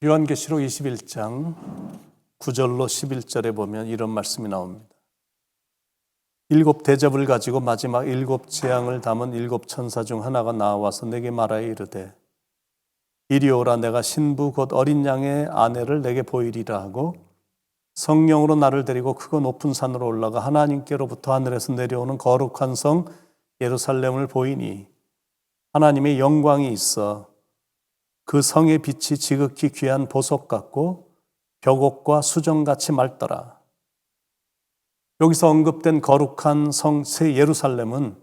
요한계시록 21장 9절로 11절에 보면 이런 말씀이 나옵니다. 일곱 대접을 가지고 마지막 일곱 재앙을 담은 일곱 천사 중 하나가 나와서 내게 말하여 이르되 이리 오라 내가 신부 곧 어린 양의 아내를 내게 보이리라 하고 성령으로 나를 데리고 크고 높은 산으로 올라가 하나님께로부터 하늘에서 내려오는 거룩한 성 예루살렘을 보이니 하나님의 영광이 있어 그 성의 빛이 지극히 귀한 보석 같고 벽옥과 수정같이 맑더라. 여기서 언급된 거룩한 성 새 예루살렘은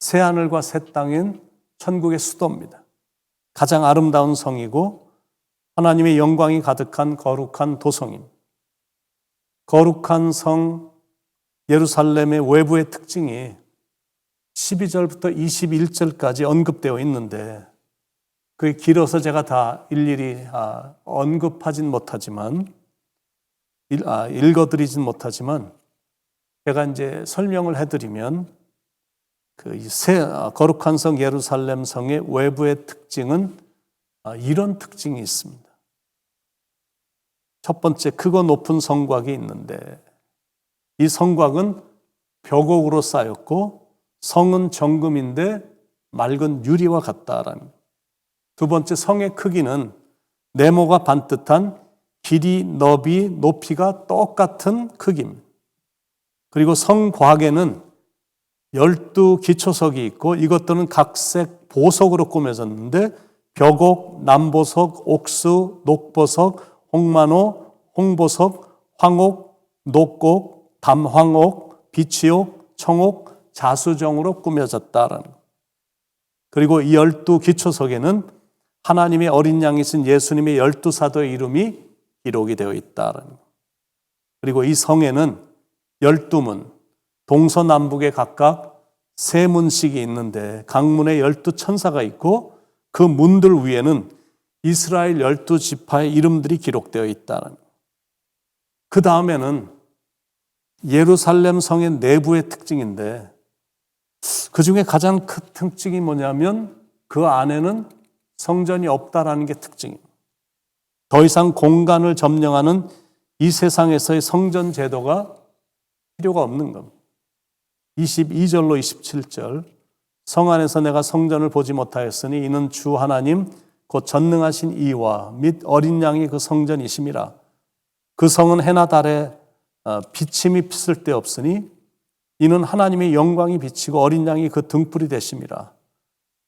새 하늘과 새 땅인 천국의 수도입니다. 가장 아름다운 성이고 하나님의 영광이 가득한 거룩한 도성입니다. 거룩한 성 예루살렘의 외부의 특징이 12절부터 21절까지 언급되어 있는데 그게 길어서 제가 다 일일이 아, 언급하진 못하지만 아, 읽어드리진 못하지만 제가 이제 설명을 해드리면 그새 아, 거룩한 성 예루살렘 성의 외부의 특징은 이런 특징이 있습니다. 첫 번째 크고 높은 성곽이 있는데 이 성곽은 벽옥으로 쌓였고 성은 정금인데 맑은 유리와 같다라는 두 번째 성의 크기는 네모가 반듯한 길이, 너비, 높이가 똑같은 크기입니다. 그리고 성 곽에는 열두 기초석이 있고 이것들은 각색 보석으로 꾸며졌는데 벽옥, 남보석, 옥수, 녹보석, 홍만호, 홍보석, 황옥, 녹곡, 담황옥, 비치옥, 청옥, 자수정으로 꾸며졌다라는 것. 그리고 이 열두 기초석에는 하나님의 어린 양이신 예수님의 열두 사도의 이름이 기록이 되어 있다라는 것. 그리고 이 성에는 열두 문, 동서남북에 각각 세 문씩이 있는데 강문에 열두 천사가 있고 그 문들 위에는 이스라엘 열두 지파의 이름들이 기록되어 있다는 그 다음에는 예루살렘 성의 내부의 특징인데 그 중에 가장 큰 특징이 뭐냐면 그 안에는 성전이 없다라는 게 특징입니다. 더 이상 공간을 점령하는 이 세상에서의 성전 제도가 필요가 없는 겁니다. 22절로 27절 성 안에서 내가 성전을 보지 못하였으니 이는 주 하나님 곧 전능하신 이와 및 어린 양이 그 성전이심이라. 그 성은 해나 달에 어, 비침이 쓸데 없으니 이는 하나님의 영광이 비치고 어린 양이 그 등불이 되심이라.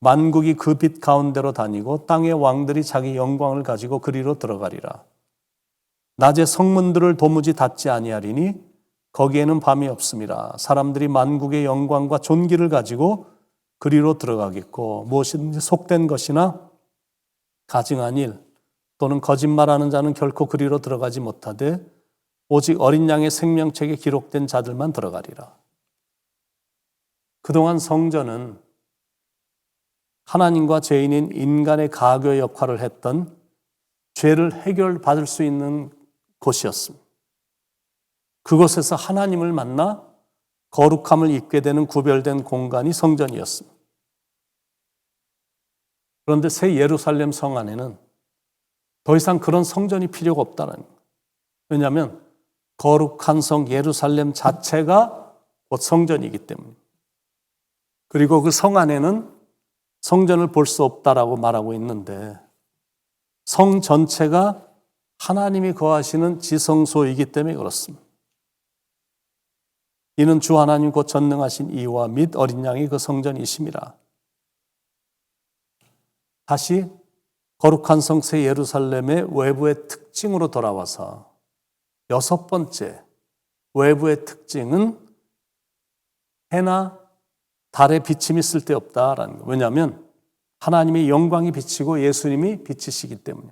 만국이 그 빛 가운데로 다니고 땅의 왕들이 자기 영광을 가지고 그리로 들어가리라. 낮에 성문들을 도무지 닫지 아니하리니 거기에는 밤이 없음이라. 사람들이 만국의 영광과 존귀를 가지고 그리로 들어가겠고 무엇이든지 속된 것이나 가증한 일 또는 거짓말하는 자는 결코 그리로 들어가지 못하되 오직 어린 양의 생명책에 기록된 자들만 들어가리라. 그동안 성전은 하나님과 죄인인 인간의 가교 역할을 했던 죄를 해결받을 수 있는 곳이었습니다. 그곳에서 하나님을 만나 거룩함을 입게 되는 구별된 공간이 성전이었습니다. 그런데 새 예루살렘 성 안에는 더 이상 그런 성전이 필요가 없다는 거예요. 왜냐하면 거룩한 성 예루살렘 자체가 곧 성전이기 때문에. 그리고 그 성 안에는 성전을 볼 수 없다라고 말하고 있는데 성 전체가 하나님이 거하시는 지성소이기 때문에 그렇습니다. 이는 주 하나님 곧 전능하신 이와 및 어린 양이 그 성전이심이라. 다시 거룩한 성세 예루살렘의 외부의 특징으로 돌아와서 여섯 번째 외부의 특징은 해나 달의 비침이 쓸데없다라는 거. 왜냐하면 하나님의 영광이 비치고 예수님이 비치시기 때문에.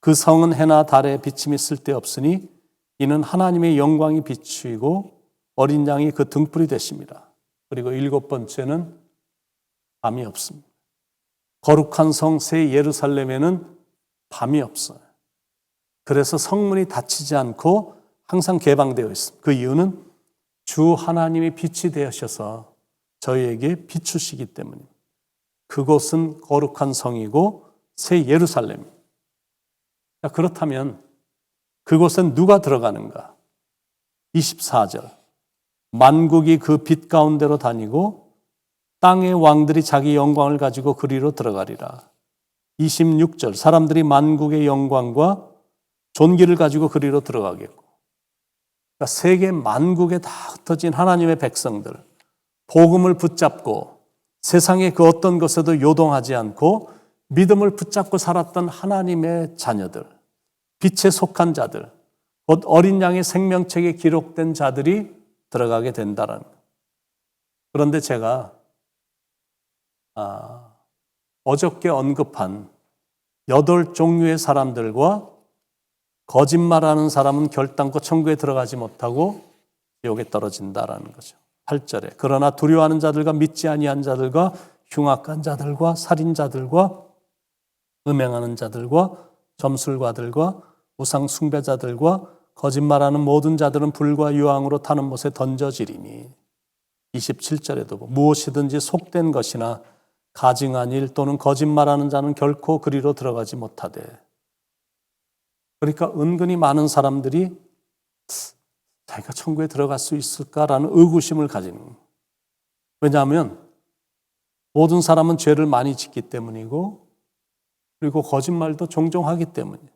그 성은 해나 달의 비침이 쓸데없으니 이는 하나님의 영광이 비추이고 어린 양이 그 등불이 되십니다. 그리고 일곱 번째는 밤이 없습니다. 거룩한 성 새 예루살렘에는 밤이 없어요. 그래서 성문이 닫히지 않고 항상 개방되어 있습니다. 그 이유는 주 하나님이 빛이 되셔서 저희에게 비추시기 때문입니다. 그곳은 거룩한 성이고 새 예루살렘. 자, 그렇다면 그곳엔 누가 들어가는가? 24절. 만국이 그 빛 가운데로 다니고 땅의 왕들이 자기 영광을 가지고 그리로 들어가리라. 26절. 사람들이 만국의 영광과 존귀를 가지고 그리로 들어가겠고. 그러니까 세계 만국에 다 흩어진 하나님의 백성들, 복음을 붙잡고 세상의 그 어떤 것에도 요동하지 않고 믿음을 붙잡고 살았던 하나님의 자녀들, 빛에 속한 자들, 곧 어린 양의 생명책에 기록된 자들이 들어가게 된다는. 그런데 제가 아, 어저께 언급한 여덟 종류의 사람들과 거짓말하는 사람은 결단코 천국에 들어가지 못하고 지옥에 떨어진다라는 거죠. 8절에. 그러나 두려워하는 자들과 믿지 아니한 자들과 흉악한 자들과 살인자들과 음행하는 자들과 점술가들과 우상 숭배자들과 거짓말하는 모든 자들은 불과 유황으로 타는 못에 던져지리니. 27절에도 무엇이든지 속된 것이나 가증한 일 또는 거짓말하는 자는 결코 그리로 들어가지 못하되. 그러니까 은근히 많은 사람들이 자기가 천국에 들어갈 수 있을까라는 의구심을 가지는 거예요. 왜냐하면 모든 사람은 죄를 많이 짓기 때문이고 그리고 거짓말도 종종 하기 때문이에요.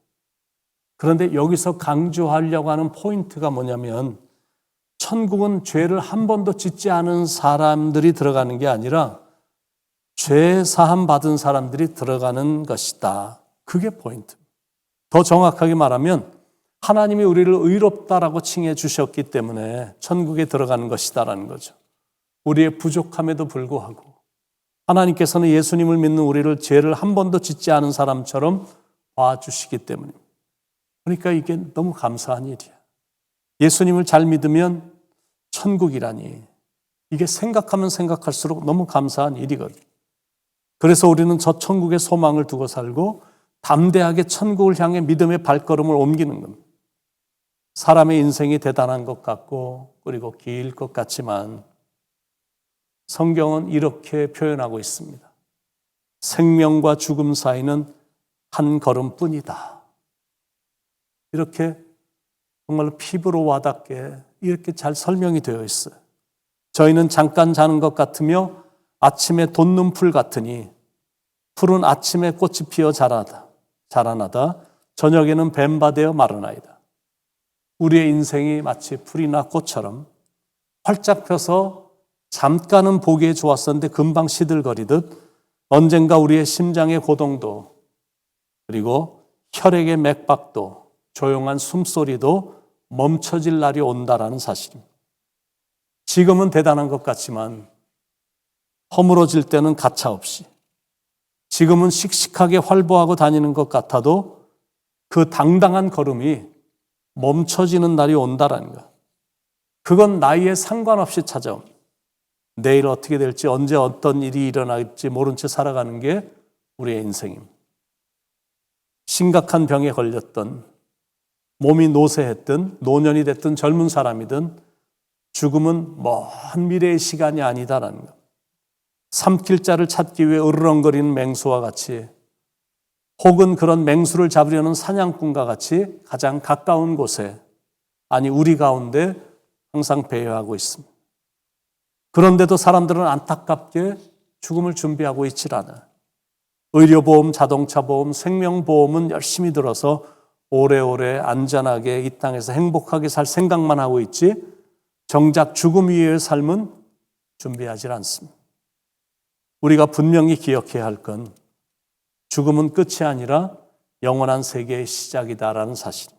그런데 여기서 강조하려고 하는 포인트가 뭐냐면 천국은 죄를 한 번도 짓지 않은 사람들이 들어가는 게 아니라 죄 사함 받은 사람들이 들어가는 것이다. 그게 포인트. 더 정확하게 말하면 하나님이 우리를 의롭다라고 칭해 주셨기 때문에 천국에 들어가는 것이다라는 거죠. 우리의 부족함에도 불구하고 하나님께서는 예수님을 믿는 우리를 죄를 한 번도 짓지 않은 사람처럼 봐주시기 때문입니다. 그러니까 이게 너무 감사한 일이야. 예수님을 잘 믿으면 천국이라니. 이게 생각하면 생각할수록 너무 감사한 일이거든. 그래서 우리는 저 천국의 소망을 두고 살고 담대하게 천국을 향해 믿음의 발걸음을 옮기는 겁니다. 사람의 인생이 대단한 것 같고 그리고 길 것 같지만 성경은 이렇게 표현하고 있습니다. 생명과 죽음 사이는 한 걸음뿐이다. 이렇게 정말로 피부로 와닿게 이렇게 잘 설명이 되어 있어요. 저희는 잠깐 자는 것 같으며 아침에 돋는 풀 같으니 풀은 아침에 꽃이 피어 자라다 자라나다 저녁에는 뱀바되어 마르나이다. 우리의 인생이 마치 풀이나 꽃처럼 활짝 펴서 잠깐은 보기에 좋았었는데 금방 시들거리듯 언젠가 우리의 심장의 고동도 그리고 혈액의 맥박도 조용한 숨소리도 멈춰질 날이 온다라는 사실입니다. 지금은 대단한 것 같지만 허물어질 때는 가차없이 지금은 씩씩하게 활보하고 다니는 것 같아도 그 당당한 걸음이 멈춰지는 날이 온다라는 것. 그건 나이에 상관없이 찾아옵니다. 내일 어떻게 될지 언제 어떤 일이 일어날지 모른 채 살아가는 게 우리의 인생입니다. 심각한 병에 걸렸던 몸이 노쇠했든 노년이 됐든 젊은 사람이든 죽음은 먼 미래의 시간이 아니다라는 것. 삼킬 자를 찾기 위해 으르렁거리는 맹수와 같이 혹은 그런 맹수를 잡으려는 사냥꾼과 같이 가장 가까운 곳에 아니 우리 가운데 항상 배회하고 있습니다. 그런데도 사람들은 안타깝게 죽음을 준비하고 있질 않아. 의료보험, 자동차보험, 생명보험은 열심히 들어서 오래오래 안전하게 이 땅에서 행복하게 살 생각만 하고 있지 정작 죽음 위의 삶은 준비하지 않습니다. 우리가 분명히 기억해야 할건 죽음은 끝이 아니라 영원한 세계의 시작이다라는 사실.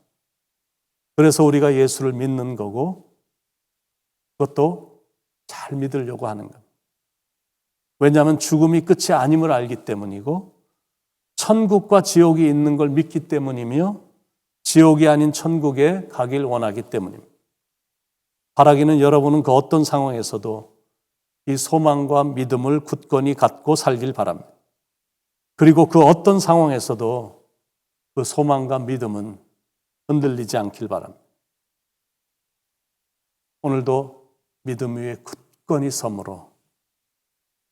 그래서 우리가 예수를 믿는 거고 그것도 잘 믿으려고 하는 것. 왜냐하면 죽음이 끝이 아님을 알기 때문이고 천국과 지옥이 있는 걸 믿기 때문이며 지옥이 아닌 천국에 가길 원하기 때문입니다. 바라기는 여러분은 그 어떤 상황에서도 이 소망과 믿음을 굳건히 갖고 살길 바랍니다. 그리고 그 어떤 상황에서도 그 소망과 믿음은 흔들리지 않길 바랍니다. 오늘도 믿음 위에 굳건히 섬으로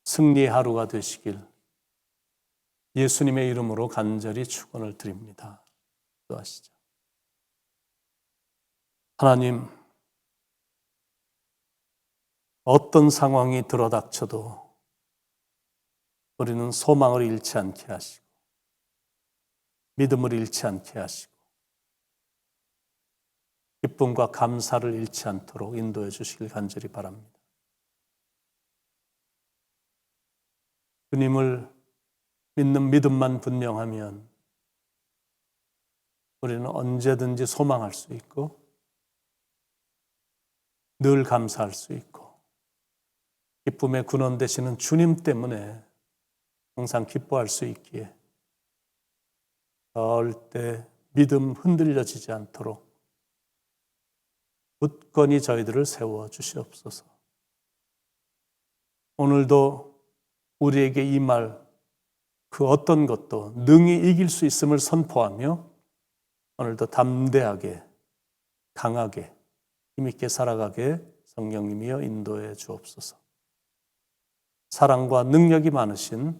승리의 하루가 되시길 예수님의 이름으로 간절히 축원을 드립니다. 기도하시죠. 하나님, 어떤 상황이 들어닥쳐도 우리는 소망을 잃지 않게 하시고, 믿음을 잃지 않게 하시고, 기쁨과 감사를 잃지 않도록 인도해 주시길 간절히 바랍니다. 주님을 믿는 믿음만 분명하면 우리는 언제든지 소망할 수 있고 늘 감사할 수 있고 기쁨의 근원 되시는 주님 때문에 항상 기뻐할 수 있기에 절대 믿음 흔들려지지 않도록 굳건히 저희들을 세워 주시옵소서. 오늘도 우리에게 이 말, 그 어떤 것도 능히 이길 수 있음을 선포하며 오늘도 담대하게, 강하게, 힘있게 살아가게 성령님이여 인도해 주옵소서. 사랑과 능력이 많으신